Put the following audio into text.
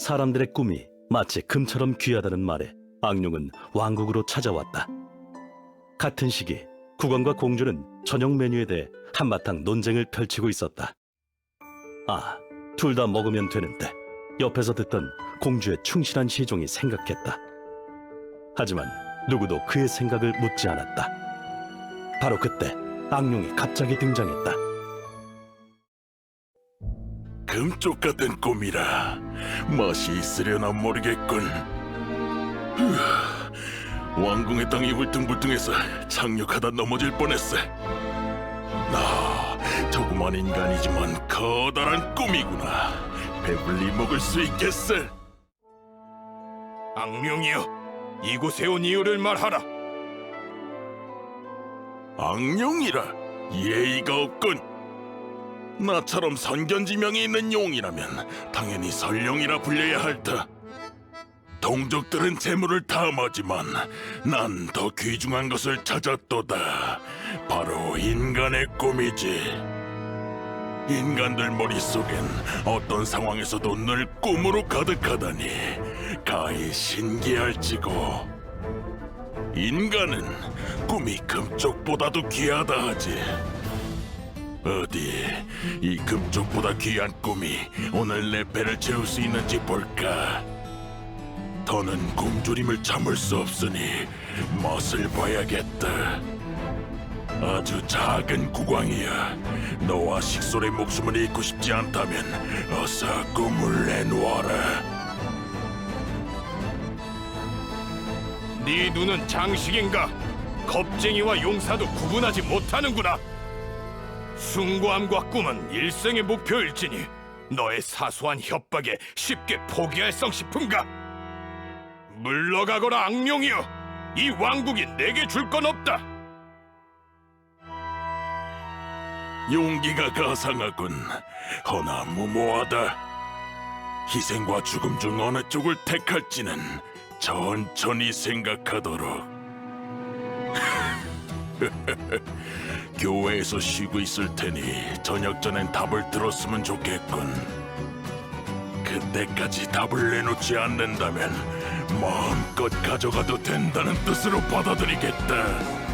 사람들의 꿈이 마치 금처럼 귀하다는 말에 악룡은 왕국으로 찾아왔다. 같은 시기 국왕과 공주는 저녁 메뉴에 대해 한바탕 논쟁을 펼치고 있었다. 아, 둘 다 먹으면 되는데 옆에서 듣던 공주의 충실한 시종이 생각했다. 하지만 누구도 그의 생각을 묻지 않았다. 바로 그때 악룡이 갑자기 등장했다. 금쪽 같은 꿈이라 맛이 있으려나 모르겠군. 휴, 왕궁의 땅이 울퉁불퉁해서 착륙하다 넘어질 뻔했어. 나 조그만 인간이지만 커다란 꿈이구나. 배불리 먹을 수 있겠어. 악령이여, 이곳에 온 이유를 말하라. 악령이라 예의가 없군. 나처럼 선견지명이 있는 용이라면 당연히 설령이라 불려야 할 터. 동족들은 재물을 탐하지만 난 더 귀중한 것을 찾았도다. 바로 인간의 꿈이지. 인간들 머릿속엔 어떤 상황에서도 늘 꿈으로 가득하다니 가히 신기할지고. 인간은 꿈이 금쪽보다도 귀하다 하지. 어디 이 금쪽보다 귀한 꿈이 오늘 내 배를 채울 수 있는지 볼까? 더는 굶주림을 참을 수 없으니 멋을 봐야겠다. 아주 작은 국왕이야. 너와 식솔의 목숨을 잃고 싶지 않다면 어서 꿈을 내놓아라. 네 눈은 장식인가? 겁쟁이와 용사도 구분하지 못하는구나. 숭고함과 꿈은 일생의 목표일지니 너의 사소한 협박에 쉽게 포기할 성 싶은가? 물러가거라 악령이여! 이 왕국이 내게 줄 건 없다. 용기가 가상하군. 허나 무모하다. 희생과 죽음 중 어느 쪽을 택할지는 천천히 생각하도록. 교회에서 쉬고 있을 테니 저녁 전엔 답을 들었으면 좋겠군. 그때까지 답을 내놓지 않는다면 마음껏 가져가도 된다는 뜻으로 받아들이겠다.